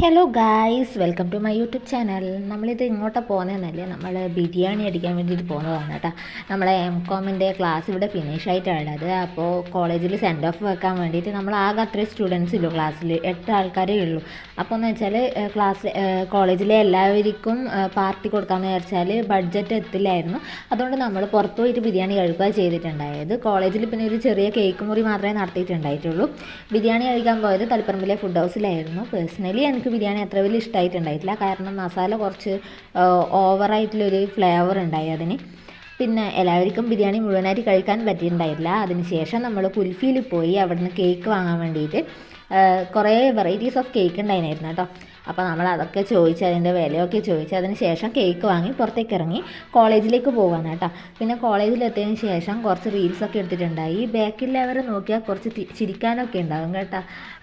Hello guys welcome to my YouTube channel നമ്മളിത് ഇങ്ങോട്ട് പോകുന്നതെന്നല്ലേ? നമ്മൾ ബിരിയാണി അടിക്കാൻ വേണ്ടിയിട്ട് പോകുന്നതാണ് കേട്ടോ. നമ്മളെ എം കോമിന്റെ ക്ലാസ് ഇവിടെ ഫിനിഷ് ആയിട്ടാണ് ആയിട്ടുള്ളത് അപ്പോൾ കോളേജിൽ സെൻഡ് ഓഫ് വെക്കാൻ വേണ്ടിയിട്ട് നമ്മൾ ആകെ അത്രയും സ്റ്റുഡൻസ് ഉള്ളൂ ക്ലാസ്സിൽ എട്ട് ആൾക്കാരേ ഉള്ളൂ. അപ്പോൾ എന്ന് വെച്ചാൽ ക്ലാസ് കോളേജിലെ എല്ലാവർക്കും പാർട്ടി കൊടുക്കാമെന്ന് വിചാരിച്ചാൽ ബഡ്ജറ്റ് എത്തില്ലായിരുന്നു. അതുകൊണ്ട് നമ്മൾ പുറത്ത് പോയിട്ട് ബിരിയാണി കഴിക്കുക ചെയ്തിട്ടുണ്ടായത്. കോളേജിൽ പിന്നെ ഒരു ചെറിയ കേക്ക് മുറി മാത്രമേ നടത്തിയിട്ടുണ്ടായിട്ടുള്ളൂ. ബിരിയാണി കഴിക്കാൻ പോയത് തലപ്പറമ്പിലെ ഫുഡ് ഹൗസിലായിരുന്നു പേഴ്സണലി എനിക്ക് ബിരിയാണി അത്ര വലിയ ഇഷ്ടമായിട്ടുണ്ടായിട്ടില്ല കാരണം മസാല കുറച്ച് ഓവറായിട്ടുള്ളൊരു ഫ്ലേവർ ഉണ്ടായി അതിന്. പിന്നെ എല്ലാവർക്കും ബിരിയാണി മുഴുവനായിട്ട് കഴിക്കാൻ പറ്റിയിട്ടുണ്ടായില്ല അതിനുശേഷം നമ്മൾ കുൽഫിയിൽ പോയി അവിടുന്ന് കേക്ക് വാങ്ങാൻ വേണ്ടിയിട്ട് കുറേ വെറൈറ്റീസ് ഓഫ് കേക്ക് ഉണ്ടായിരുന്നു കേട്ടോ അപ്പോൾ നമ്മൾ അതൊക്കെ ചോദിച്ച് അതിന്റെ വിലയൊക്കെ ചോദിച്ച് അതിന് ശേഷം കേക്ക് വാങ്ങി പുറത്തേക്ക് ഇറങ്ങി കോളേജിലേക്ക് പോകാൻ കേട്ടോ. പിന്നെ കോളേജിലെത്തിയതിന് ശേഷം കുറച്ച് റീൽസൊക്കെ എടുത്തിട്ടുണ്ടായി. ബാക്കിലുള്ളവരെ നോക്കിയാൽ കുറച്ച് ചിരിക്കാനൊക്കെ ഉണ്ടാകും കേട്ടോ.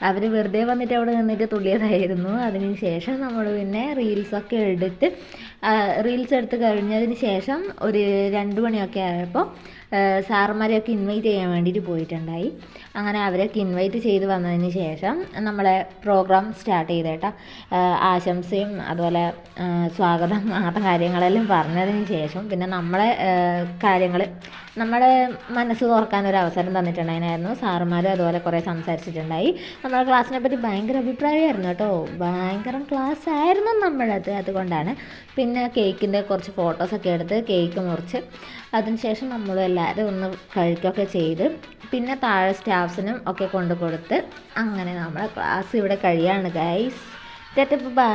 അവർ വെറുതെ വന്നിട്ട് അവിടെ നിന്നിട്ട് തുള്ളിയതായിരുന്നു. അതിന് ശേഷം നമ്മൾ പിന്നെ റീൽസൊക്കെ എടുത്ത് റീൽസ് എടുത്ത് കഴിഞ്ഞതിന് ശേഷം ഒരു രണ്ട് മണിയൊക്കെ ആയപ്പോൾ സാറന്മാരെയൊക്കെ ഇൻവൈറ്റ് ചെയ്യാൻ വേണ്ടിയിട്ട് പോയിട്ടുണ്ടായി. അങ്ങനെ അവരൊക്കെ ഇൻവൈറ്റ് ചെയ്ത് വന്നതിന് ശേഷം നമ്മളെ പ്രോഗ്രാം സ്റ്റാർട്ട് ചെയ്തേട്ടാ. ആശംസയും അതുപോലെ സ്വാഗതം അങ്ങനത്തെ കാര്യങ്ങളെല്ലാം പറഞ്ഞതിന് ശേഷം പിന്നെ നമ്മളെ കാര്യങ്ങൾ നമ്മുടെ മനസ്സ് തുറക്കാൻ ഒരു അവസരം തന്നിട്ടുണ്ടായിരുന്നു സാറുമാരും അതുപോലെ കുറേ സംസാരിച്ചിട്ടുണ്ടായി. നമ്മുടെ ക്ലാസ്സിനെ പറ്റി ഭയങ്കര അഭിപ്രായമായിരുന്നു കേട്ടോ. ഭയങ്കര ക്ലാസ് ആയിരുന്നു നമ്മളത്. അതുകൊണ്ടാണ് പിന്നെ കേക്കിന്റെ കുറച്ച് ഫോട്ടോസൊക്കെ എടുത്ത് കേക്ക് മുറിച്ച് അതിനുശേഷം നമ്മളും എല്ലാവരും ഒന്ന് കഴിക്കുകയൊക്കെ ചെയ്ത് പിന്നെ താഴെ സ്റ്റാഫ്സിനും ഒക്കെ കൊണ്ടു കൊടുത്ത് അങ്ങനെ നമ്മുടെ ക്ലാസ് ഇവിടെ കഴിയാണ് ഗൈസ് ബൈ